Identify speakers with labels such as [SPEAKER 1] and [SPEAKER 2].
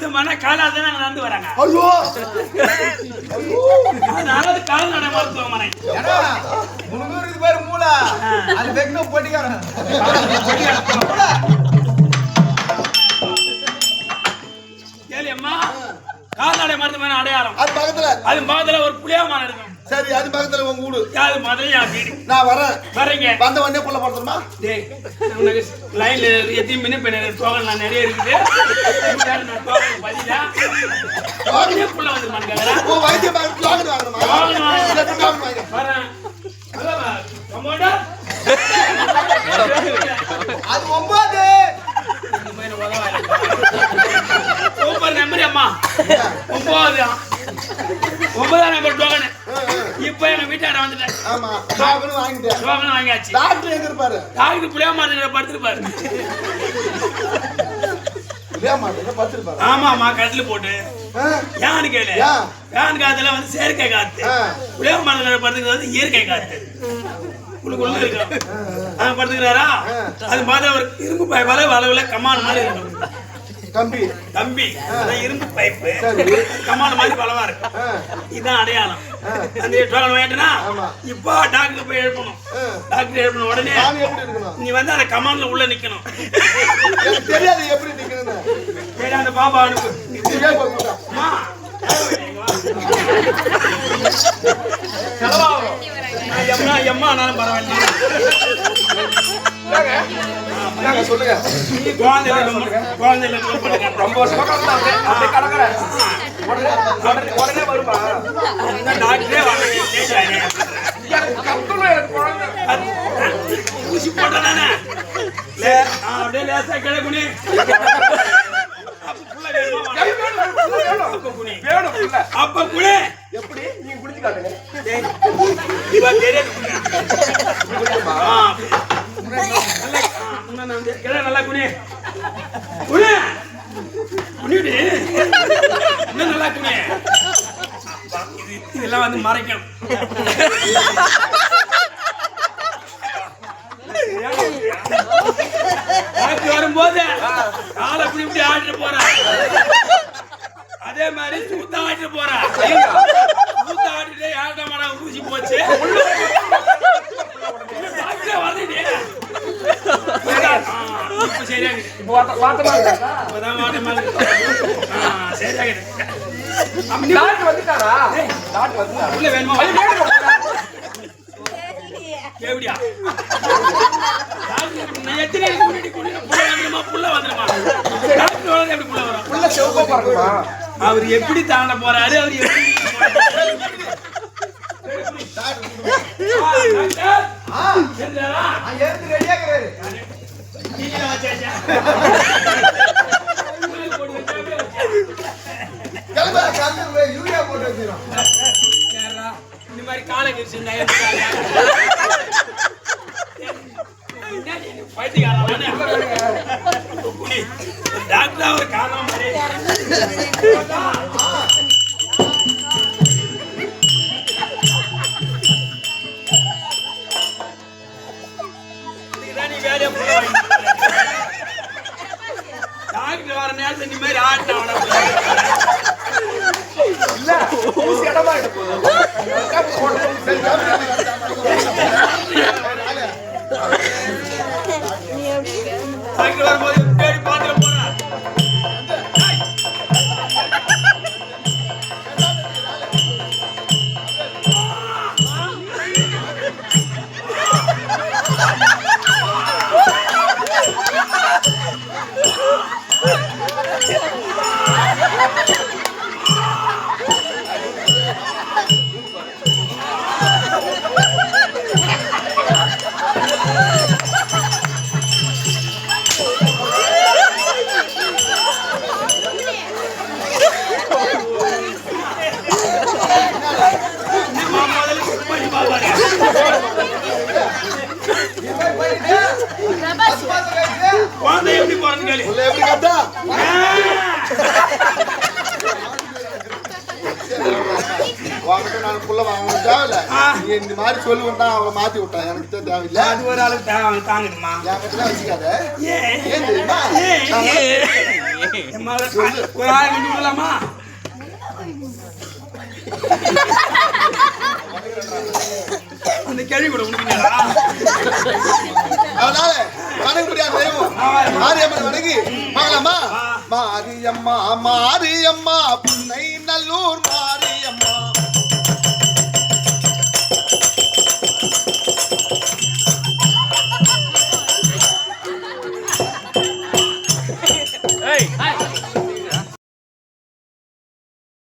[SPEAKER 1] மருத்துவமனை காலாதான் நாங்க நடந்து வராங்க.
[SPEAKER 2] ஐயோ!
[SPEAKER 1] அதனால அது கால்நடை மருத்துவமனை.
[SPEAKER 3] முன்னூறு இது பேரு மூளை. அது வெக்கம் பொட்டிக்காரன்.
[SPEAKER 1] கால்நடை மருத்துவமனை அடையாளம்.
[SPEAKER 2] அது பக்கத்துல.
[SPEAKER 1] அது முதல்ல ஒரு புளியா மரம் இருக்கும்
[SPEAKER 2] சரி அது பக்கத்துல உங்க வீடு.
[SPEAKER 1] அது வீடு?
[SPEAKER 2] நான் வரேன்.
[SPEAKER 1] வரீங்க.
[SPEAKER 2] வந்த உடனே புள்ள படுத்துமா
[SPEAKER 1] டேய் உனக்கு லைன்ல எத்தையும் மின்ன பண்ண டோக்கன் நான் நிறைய இருக்குது. நான் டோக்கன் பதிலா? உடனே புள்ள வந்து மாட்டேங்கிறேன்
[SPEAKER 2] ஓ வைத்திய பார்த்து லாகன் வாங்கணுமா? வாங்க
[SPEAKER 1] வரேன்.
[SPEAKER 3] அது ஒன்பது.
[SPEAKER 1] சூப்பர் நம்பர் அம்மா. ஒன்பது. ஒன்பதாம் நம்பர் டோக்கன் இப்போ எங்க வீட்டாண்ட வந்துட்டேன்.
[SPEAKER 2] ஆமா வாங்கிட்டேன்.
[SPEAKER 1] டோக்கன் வாங்கியாச்சு.
[SPEAKER 2] டாக்டர் எங்க இருப்பாரு
[SPEAKER 1] டாக்டர் புளியா மரத்துல படுத்துருப்பாரு. ஆமாமா கட்டில போட்டு.
[SPEAKER 2] ஆ,
[SPEAKER 1] யான்னு கேளு.
[SPEAKER 2] ஏன்?
[SPEAKER 1] காத்துல வந்து செயற்கை காத்து. புளியா மரத்துல படுத்துக்கிறது வந்து இயற்கை காத்து. உள்ளுக்குள்ள இருக்கும் படுத்துக்கிறாரா? அது மாதிரி ஒரு இரும்பு பைப்பால வளவுல கமான் மாதிரி இருக்கும்
[SPEAKER 2] கம்பி
[SPEAKER 1] தம்பி அதான் இரும்பு பைப்பு.
[SPEAKER 2] சரி.
[SPEAKER 1] கமான் மாதிரி பலமா இருக்கும்
[SPEAKER 2] ஆ,
[SPEAKER 1] இதுதான் அடையாளம். அந்த டோக்கன் வாங்கிட்டனா. இப்போ டாக்டர் போய் எழுப்பணும். டாக்டர் எழுப்பணும் உடனே
[SPEAKER 2] சாமி எப்படி இருக்கணும்?
[SPEAKER 1] நீ வந்து அந்த கமான்ல உள்ள நிக்கணும்.
[SPEAKER 2] எனக்கு தெரியாது எப்படி நிக்கணும்னு.
[SPEAKER 1] சரி அந்த பாபா அனுப்பு.
[SPEAKER 3] செலவாகும்.
[SPEAKER 1] நான் எம்மா எம்மா ஆனாலும் பரவாயில்ல.
[SPEAKER 2] சொல்லுங்க.
[SPEAKER 1] குழந்தையில ரொம்ப
[SPEAKER 3] வருஷமா கிடக்குறேன். உடனே உடனே- உடனே வருமா?
[SPEAKER 1] டாக்டரே. ஊசி போட்டதானே அப்படியே லேசா அப்ப
[SPEAKER 3] எப்படி நீங்க குடிச்சு காட்டுங்க
[SPEAKER 1] டேய், இவ தெரியாது நல்லா நான் நல்லா குனி குனி குனிடி இன்னும் நல்லா குனி இதெல்லாம் வந்து மறைக்கணும். வரும்போது காலை இப்படி ஆடிட்டு போறேன் அதே மாதிரி சூத்த ஆடிட்டு போறேன் சூத்த ஆடிட்டு யார்கிட்ட மாடா ஊசி போச்சு டாக்டரே வரலையே. ஆ, இப்ப சரியாகுது.
[SPEAKER 3] இப்போ வாத்த வாத்தமா இருக்கா
[SPEAKER 1] இப்பதான் மாட்டமா இருக்கு. ஆ, சரியாகுது.
[SPEAKER 3] டாக்டர் வந்துட்டாரா டாக்டர் வந்துட்டாரா
[SPEAKER 1] உள்ள வேணுமா
[SPEAKER 3] ஐயோ, வேணும்.
[SPEAKER 1] எப்படியா எத்தனை முன்னாடி புள்ள வந்துருமா எப்படி புள்ள வரும்
[SPEAKER 3] புள்ள செவப்பா
[SPEAKER 1] அவர் எப்படி தாண்ட போறாரு அவர் எப்படி டாக்டர்,
[SPEAKER 3] ஆ
[SPEAKER 2] யூரியா போட்டு வச்சிடும்
[SPEAKER 1] இந்த மாதிரி காலை பைத்தியக்காரன் டாக்டர் அவர் டாக்டர் வரும்போது குழந்தை எப்படி பிறந்து கேளு.
[SPEAKER 2] உள்ள எப்படி கத்தா? வாங்கிட்டு நான் புள்ள வாங்க தேவையில்ல
[SPEAKER 1] ஆ.
[SPEAKER 2] நீ இந்த மாதிரி சொல்லி விட்டா அவளை மாத்தி விட்டான் எனக்கு தான் தேவையில்ல.
[SPEAKER 1] அது ஒரு ஆளுக்கு தேவை தாங்குதுமா
[SPEAKER 2] என் கிட்ட வச்சுக்காத.
[SPEAKER 1] ஏன்
[SPEAKER 2] தெரியுமா
[SPEAKER 1] ஒரு ஆயிரம் கொண்டு விடலாமா அந்த கேள்வி கூட உனக்கு
[SPEAKER 2] அதனால வணங்க முடியாத தெய்வம் மாரியம்மன் வணங்கி பார்க்கலாமா மாரியம்மா மாரியம்மா புன்னை நல்லூர் மாரி